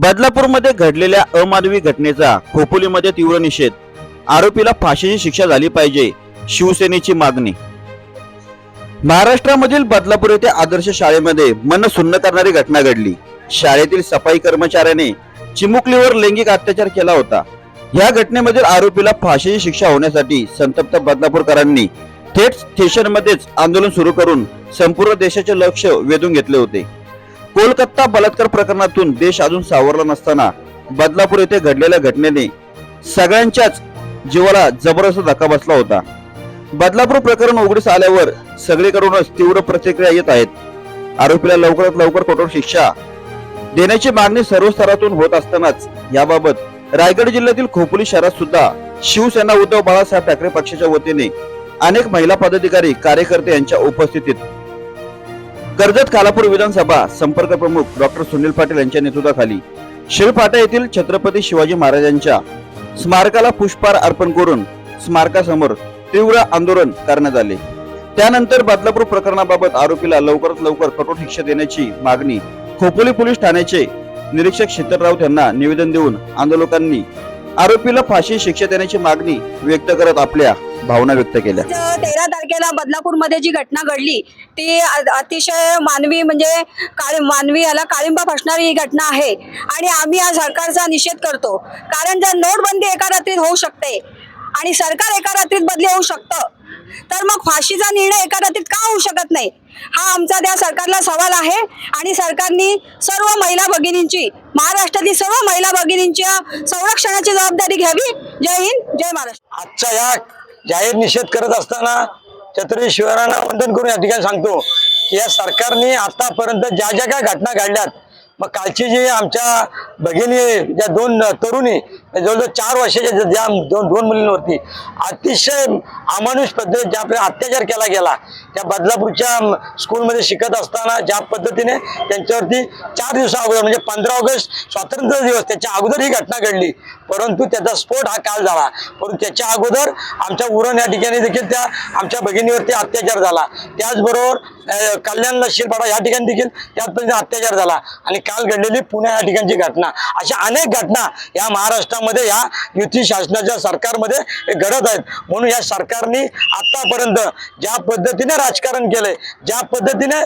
बदलापूरमध्ये घडलेल्या अमानवी घटनेचा खोपोलीमध्ये तीव्र निषेध. आरोपीला फाशीची शिक्षा झाली पाहिजे शिवसेनेची मागणी. महाराष्ट्रामधील बदलापूर येथे आदर्श शाळेमध्ये मन सुन्न करणारी घटना घडली. शाळेतील सफाई कर्मचाऱ्याने चिमुकलीवर लैंगिक अत्याचार केला होता. या घटनेमधील आरोपीला फाशीची शिक्षा होण्यासाठी संतप्त बदलापूरकरांनी थेट स्टेशनमध्येच आंदोलन सुरू करून संपूर्ण देशाचे लक्ष वेधून घेतले होते. कोलकाता बलात्कार प्रकरणातून देश अजून सावरला नसताना बदलापूर येथे घडलेल्या घटनेने सगळ्यांच्याच जीवाला जबरदस्त धक्का बसला होता. बदलापूर प्रकरण उघडीस आल्यावर सगळीकडूनच तीव्र प्रतिक्रिया येत आहेत. आरोपीला लवकरात लवकर कठोर शिक्षा देण्याची मागणी सर्व स्तरातून होत असतानाच याबाबत रायगड जिल्ह्यातील खोपोली शहरात सुद्धा शिवसेना उद्धव बाळासाहेब ठाकरे पक्षाच्या वतीने अनेक महिला पदाधिकारी कार्यकर्ते यांच्या उपस्थितीत कर्जत खालापूर विधानसभा संपर्क प्रमुख डॉक्टर सुनील पाटील यांच्या नेतृत्वाखाली शिळफाटा येथील छत्रपती शिवाजी महाराजांच्या स्मारकाला पुष्पहार अर्पण करून स्मारकासमोर तीव्र आंदोलन करण्यात आले. त्यानंतर बदलापूर प्रकरणाबाबत आरोपीला लवकरात लवकर कठोर शिक्षा देण्याची मागणी खोपोली पोलीस ठाण्याचे निरीक्षक शीतल राऊत यांना निवेदन देऊन आंदोलकांनी आरोपीला फाशी शिक्षा देण्याची मागणी व्यक्त करत आपल्या भावना व्यक्त केल्या. तेरा तारखेला बदलापूरमध्ये जी घटना घडली ती अतिशय मानवी म्हणजे मानवी याला काळिंबा फसणारी ही घटना आहे. आणि आम्ही या सरकारचा निषेध करतो. कारण जर नोटबंदी एका रात्रीत होऊ शकते आणि सरकार एका रात्रीत बदली होऊ शकतं तर मग फाशीचा निर्णय एका रात्रीत का होऊ शकत नाही? हा आमचा त्या सरकारला सवाल आहे आणि सरकारनी सर्व महिला भगिनींची महाराष्ट्रातील सर्व महिला भगिनींच्या संरक्षणाची जबाबदारी घ्यावी. जय हिंद जय महाराष्ट्र. आजचा या जाहीर निषेध करत असताना छत्रपती शिवरायांना वंदन करून या ठिकाणी सांगतो की या सरकारने आतापर्यंत ज्या ज्या काय घटना घडल्यात मग कालची जी आमच्या भगिनी ज्या दोन तरुणी जवळजवळ चार वर्षाच्या ज्या- दोन दोन मुलींवरती अतिशय अमानुष पद्धतीने ज्या आपल्या अत्याचार केला गेला त्या बदलापूरच्या स्कूलमध्ये शिकत असताना ज्या पद्धतीने त्यांच्यावरती चार दिवसा अगोदर म्हणजे पंधरा ऑगस्ट स्वातंत्र्य दिवस त्याच्या अगोदर ही घटना घडली. परंतु त्याचा स्फोट हा काल झाला. परंतु त्याच्या अगोदर आमच्या उरण या ठिकाणी देखील त्या आमच्या भगिनीवरती अत्याचार झाला. त्याचबरोबर कल्याण शिरपाडा या ठिकाणी देखील त्याच पद्धतीने अत्याचार झाला. आणि काल घडलेली पुणे या ठिकाणची घटना. अशा अनेक घटना या महाराष्ट्रामध्ये मध्ये या युती शासनाच्या सरकारमध्ये हे घडत आहेत. म्हणून या सरकारने आतापर्यंत ज्या पद्धतीने राजकारण केलंय ज्या पद्धतीने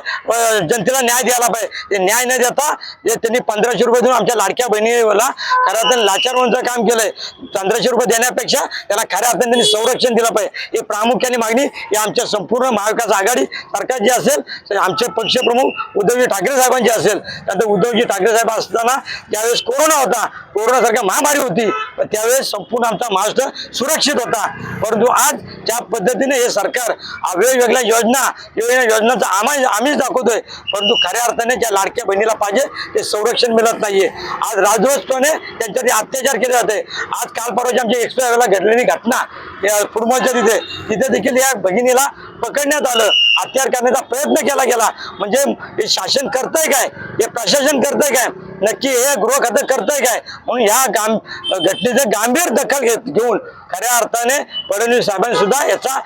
जनतेला न्याय द्यायला पाहिजे ते न्याय न देता त्यांनी पंधराशे रुपये देऊन आमच्या लाडक्या बहिणीला खऱ्या अर्थाने म्हणून काम केलंय. पंधराशे रुपये देण्यापेक्षा त्याला खऱ्या अर्थाने त्यांनी संरक्षण दिलं पाहिजे. ही प्रामुख्याने मागणी ही आमच्या संपूर्ण महाविकास आघाडी सरकार जी असेल आमचे पक्षप्रमुख उद्धवजी ठाकरे साहेबांची असेल. त्यानंतर उद्धवजी ठाकरे साहेब असताना त्यावेळेस कोरोना होता कोरोनासारख्या महामारी होती होती त्यावेळेस संपूर्ण आमचा महाराष्ट्र सुरक्षित होता. परंतु आज ज्या पद्धतीने हे सरकार वेगवेगळ्या योजना वेगवेगळ्या योजनांचा आम्ही आम्हीच दाखवतोय. परंतु खऱ्या अर्थाने ज्या लाडक्या बहिणीला पाहिजे ते संरक्षण मिळत नाहीये. आज राजवत्वाने त्यांच्यावरती अत्याचार केले जाते. आज काल परवाची आमच्या एक्सप्रेसला घडलेली घटना या कुर्माच्या तिथे तिथे देखील या भगिनीला पकडण्यात आलं. अत्याचार करण्याचा प्रयत्न केला गेला. म्हणजे हे शासन करतंय काय? हे प्रशासन करतंय काय? नक्की हे गृह खातं करतंय काय? म्हणून ह्या गाम घटनेचं गांभीर दखल घेत घेऊन खऱ्या अर्थाने फडणवीस साहेबांनी सुद्धा याचा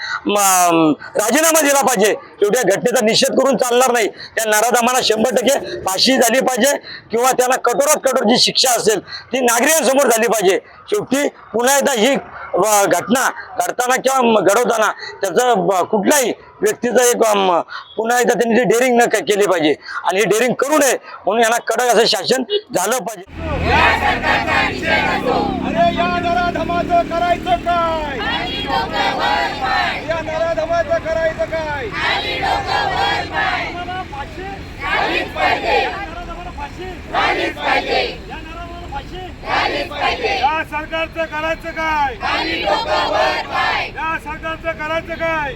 राजीनामा दिला पाहिजे. शेवटी या घटनेचा निषेध करून चालणार नाही. त्या नराधमाला शंभर टक्के फाशी झाली पाहिजे किंवा त्याला कठोरात कठोर जी शिक्षा असेल ती नागरिकांसमोर झाली पाहिजे. शेवटी पुन्हा एकदा ही घटना घडताना किंवा घडवताना त्याचं कुठलाही कुठल्याही व्यक्तीचं एक पुन्हा एकदा त्यांनी ती डेअरिंग न केली पाहिजे. आणि ही डेअरिंग करू नये म्हणून यांना कडक असं शासन झालं पाहिजे. करायचं काय या नराधमाचं करायचं काय नराधमाला फाशी? या नराधमाला फाशी? या नराधमाला फाशी? या सरकारचं करायचं काय? या सरकारचं करायचं काय?